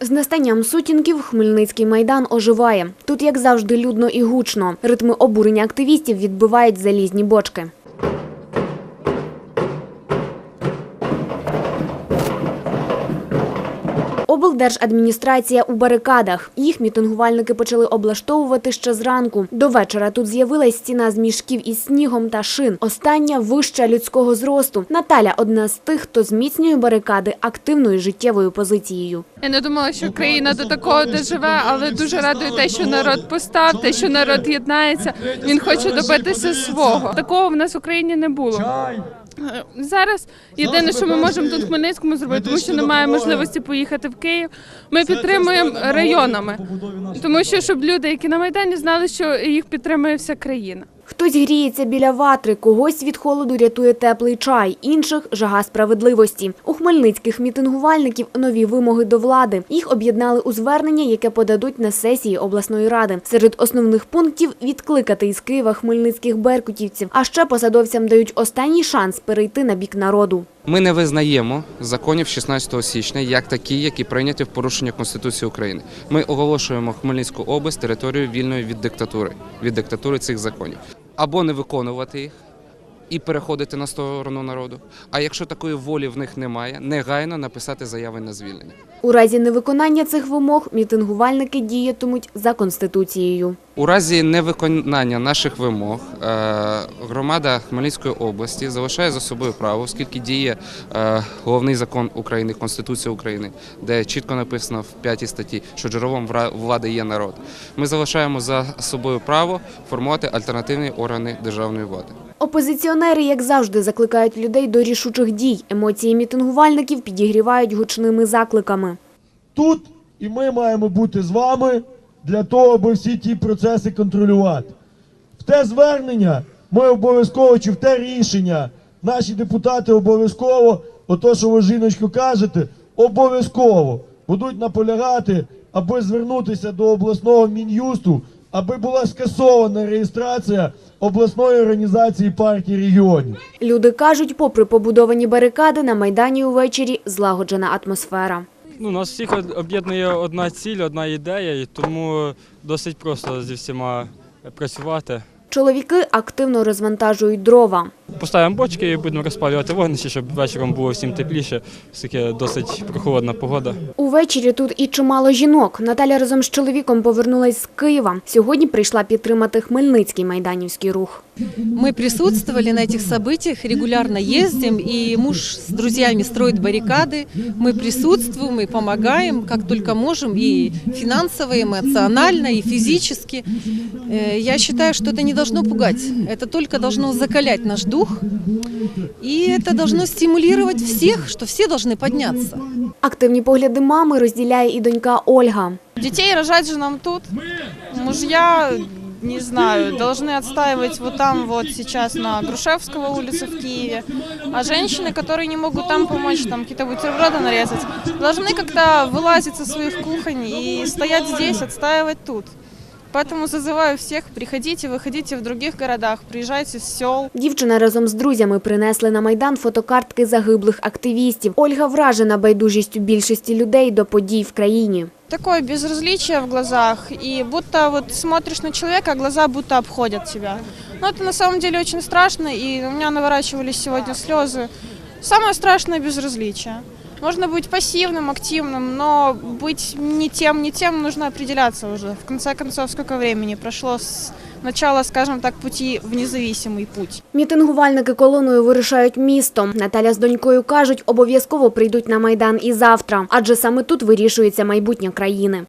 З настанням сутінків Хмельницький майдан оживає. Тут, як завжди, людно і гучно. Ритми обурення активістів відбивають залізні бочки. Облдержадміністрація у барикадах. Їх мітингувальники почали облаштовувати ще зранку. До вечора тут з'явилась стіна з мішків із снігом та шин. Остання вища людського зросту. Наталя одна з тих, хто зміцнює барикади активною життєвою позицією. Я не думала, що країна до такого доживе, але дуже радує те, що народ постав, те, що народ єднається. Він хоче добитися свого. Такого в нас в Україні не було. Е, Зараз єдине, що ми можемо тут в Хмельницькому зробити, тому що немає можливості поїхати в Київ. Ми підтримуємо районами, тому що щоб люди, які на майдані, знали, що їх підтримує вся країна. Хтось гріється біля ватри, когось від холоду рятує теплий чай, інших – жага справедливості. У хмельницьких мітингувальників нові вимоги до влади. Їх об'єднали у звернення, яке подадуть на сесії обласної ради. Серед основних пунктів – відкликати із Києва хмельницьких беркутівців. А ще посадовцям дають останній шанс перейти на бік народу. Ми не визнаємо законів 16 січня як такі, які прийняті в порушення Конституції України. Ми оголошуємо Хмельницьку область територією вільною від диктатури, від диктатури цих законів. Або не виконувати їх і переходити на сторону народу. А якщо такої волі в них немає, негайно написати заяви на звільнення. У разі невиконання цих вимог мітингувальники діятимуть за Конституцією. У разі невиконання наших вимог е, громада Хмельницької області залишає за собою право, оскільки діє е, головний закон України, Конституція України, де чітко написано в п'ятій статті, що джерелом влади є народ. Ми залишаємо за собою право формувати альтернативні органи державної влади. Опозиціонери, як завжди, закликають людей до рішучих дій. Емоції мітингувальників підігрівають гучними закликами. тут, і ми маємо бути з вами для того, аби всі ті процеси контролювати. В те звернення ми обов'язково, чи в те рішення, наші депутати обов'язково, ото, що ви жіночко кажете, обов'язково будуть наполягати, аби звернутися до обласного мін'юсту, аби була скасована реєстрація обласної організації партії регіонів. Люди кажуть, попри побудовані барикади, на Майдані увечері злагоджена атмосфера. Ну, нас всіх об- об'єднує одна ціль, одна ідея, і тому досить просто зі всіма працювати. Чоловіки активно розвантажують дрова. Поставимо бочки і будемо розпалювати вогнище, щоб вечором було всім тепліше, оскільки досить прохолодна погода. Увечері тут і чимало жінок. Наталя разом з чоловіком повернулась з Києва. Сьогодні прийшла підтримати Хмельницький майданівський рух. Мы присутствовали на этих событиях, регулярно ездим, и муж с друзьями строит баррикады. Мы присутствуем и помогаем, как только можем, и финансово, и эмоционально, и физически. Э, Я считаю, что это не должно пугать, это только должно закалять наш дух, и это должно стимулировать всех, что все должны подняться. Активні погляди мами розділяє і донька Ольга. Детей рожать же нам тут. Мужья, не знаю, должны отстаивать вот там вот сейчас на Грушевского улице в Киеве. А женщины, которые не могут там помочь, там какие-то бутерброды нарезать, должны как-то вылазить со своих кухонь и стоять здесь, отстаивать тут. Поэтому зазываю всех, приходите, выходите в других городах, приезжайте с сел. Дівчина разом з друзями принесли на Майдан фотокартки загиблих активістів. Ольга вражена байдужістю більшості людей до подій в країні. Такое безразличие в глазах, и будто вот смотришь на человека, а глаза будто обходят тебя. Но это на самом деле очень страшно, и у меня наворачивались сегодня слезы. Самое страшное безразличие. Можно быть пассивным, активным, но быть не тем, не тем нужно определяться уже. В конце концов, сколько времени прошло с начала, скажем так, пути в независимый путь. Мітингувальники колоною вирушають містом. Наталя з донькою кажуть, обов'язково прийдуть на Майдан і завтра, адже саме тут вирішується майбутнє країни.